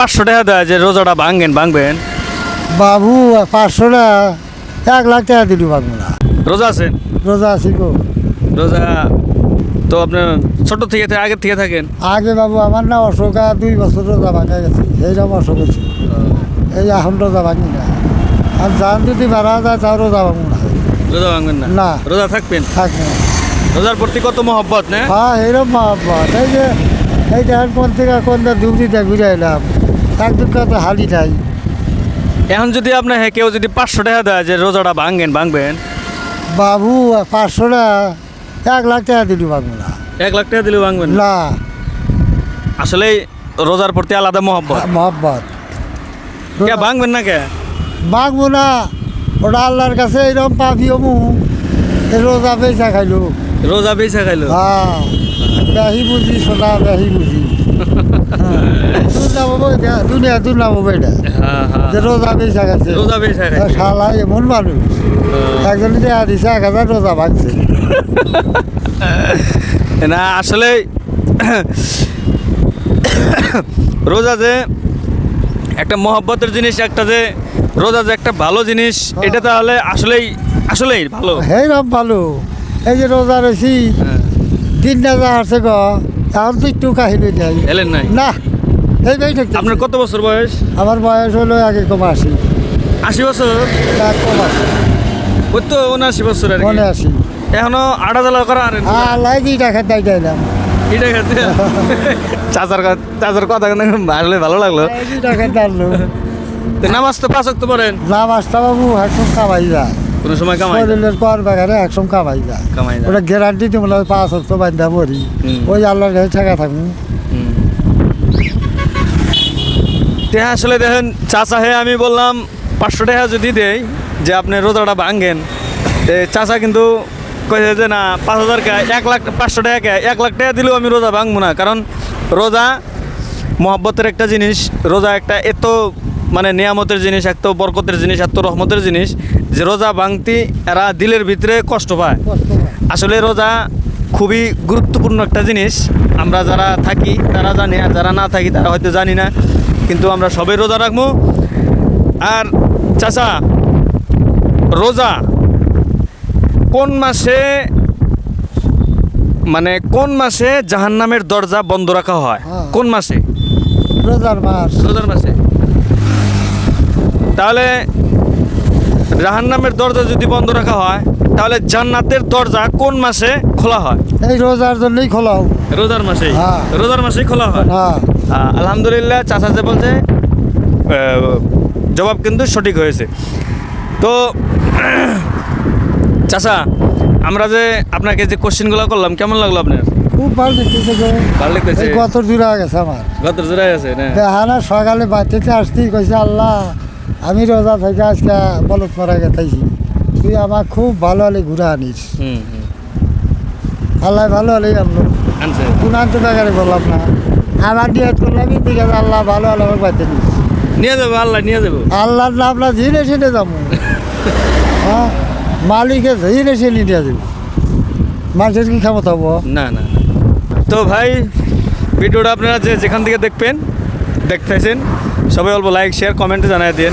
পাঁচশো টাকা দেয় যে রোজাটা ভাঙবেন ভাঙবেন? বাবু পাঁচশো টাকা এক লাখ টাকা দিলি পারব না। রোজা আছেন রোজা আছি গো। রোজা? তো আপনার ছোট থেকে আগে থেকে থাকেন? আগে বাবু আমার না অশোক দুই বছর রোজা ভাঙা গেছে এইরকম অশোক ছিল এই এখন রোজা ভাঙি না। আর যান যদি বাড়া যায় তাও রোজা ভাঙবো না। রোজা ভাঙবেন না? না। রোজা থাকবেন? থাকবেন রোজার প্রতি কত মহব্বত না? হ্যাঁ এইরকম মহাব্বত। এই যে এই দেখেন কোন থেকে কোন দুবড়িতে ঘুরে এলাম। এক দুটা তো হালি নাই। এখন যদি আপনার কেউ যদি পাঁচশো টাকা দেয় যে রোজাটা ভাঙবেন ভাঙবেন? বাবু পাঁচশো টাকা এক লাখ টাকা দিলি পারব না। এক লাখ টাকা দিলে ভাঙবেন? না। আসলে রোজার প্রতি আলাদা মহব্বত। মহব্বত। কে ভাঙবেন না কে? মাগবো না। ওটা আল্লাহর কাছে এরকম পাবিও মু রোজা পয়সা খাইলো। রোজা বেচা খাইলো? হ্যাঁ। বেহি বুঝি সোনা বেহি বুঝি। এটা দুনিয়া এটা হ্যাঁ হ্যাঁ যে রোজা রোজা শালা এমন মানুষ। একজন দেয়া দিছে এক হাজার রোজা ভাঙছে না আসলে রোজা যে একটা মহব্বতের জিনিস একটা যে রোজা যে একটা ভালো জিনিস এটা তাহলে আসলেই আসলেই ভালো। হেরম ভালো। এই যে রোজা রয়েছি দিন না যা আসছে গ এখন তো একটু কাহিনী নাই এলেন নাই? না এই ভাই ঠিক আপনার কত বছর বয়স? আমার বয়স হলো আগে কম আসি আশি বছর? কম আসি ওই তো উনআশি বছর আর। মনে আসি এখনও আড়া জ্বালা করা আনেন আল্লাহ দুই টাকা দিলাম এটা খাতে চাচার কা- চাচার কথা ভালো লাগল? টাকা নামাজ তো পাঁচ তো পড়েন? নাম আসতে বাবু একসম কামাই যায়। কোনো সময় কামাই। শরীরের কর বাগানে একসম কামাই যায় কামাই না। ওটা গ্যারান্টি না পাঁচ হপ্তাহ বান্ধা পড়ি। ওই আল্লাহর কাছে টাকা থাকুন। তে আসলে দেখেন চাচা হে আমি বললাম পাঁচশো টাকা যদি দেই যে আপনি রোজাটা ভাঙেন চাচা কিন্তু কয়েছে যে না পাঁচ হাজার কে এক লাখ পাঁচশো টাকা কে এক লাখ টাকা দিলেও আমি রোজা ভাঙবো না কারণ রোজা মহব্বতের একটা জিনিস রোজা একটা এত মানে নিয়ামতের জিনিস এত বরকতের জিনিস এত রহমতের জিনিস যে রোজা ভাঙতি এরা দিলের ভিতরে কষ্ট পায়। আসলে রোজা খুবই গুরুত্বপূর্ণ একটা জিনিস। আমরা যারা থাকি তারা জানি আর যারা না থাকি তারা হয়তো জানি না। কিন্তু আমরা সবাই রোজা রাখব। আর চাচা রোজা কোন মাসে মানে কোন মাসে জাহান্নামের দরজা বন্ধ রাখা হয়? হ্যাঁ। কোন মাসে? রোজার মাস। রোজার মাসে। তাহলে জাহান্নামের দরজা যদি বন্ধ রাখা হয় তাহলে জান্নাতের দরজা কোন মাসে খোলা হয়? এই রোজার জন্যই খোলা হোক রোজার মাসেই? হ্যাঁ। রোজার মাসেই খোলা হয়? হ্যাঁ। আলহামদুলিল্লাহ চাচা যে বলছে জবাব কিন্তু সঠিক হয়েছে। তো চাচা আমরা যে আপনাকে যে কোশ্চেনগুলো করলাম কেমন লাগল আপনার? খুব ভালো দেখতেছে ভালো কত গেছে আমার। গত না? দেখানা সকালে বাড়িতে আসতেই কইছে আল্লাহ আমি রোজা থেকে আজকে বলত মারা গেতাইছি তুই আমার খুব ভালো হলে ঘুরে আনিস। আল্লাহ ভালো হলেই আনলো গুণান্ত বেকারে বললাম না। আমার নিয়ত করলাম ঠিক আছে আল্লাহ ভালো হলে আমার বাড়িতে নিস। নিয়ে যাব আল্লাহ নিয়ে যাব। আল্লাহর নাম না ঝিনে ছিনে যাব। হ্যাঁ? মালিকে ঝিনে ছিনে নিয়ে যাব। মানুষের কি ক্ষমতা হব? না না না। তো ভাই ভিডিওটা আপনারা যে যেখান থেকে দেখবেন দেখতেছেন। সবাই অল্প লাইক শেয়ার কমেন্টে জানাই দিন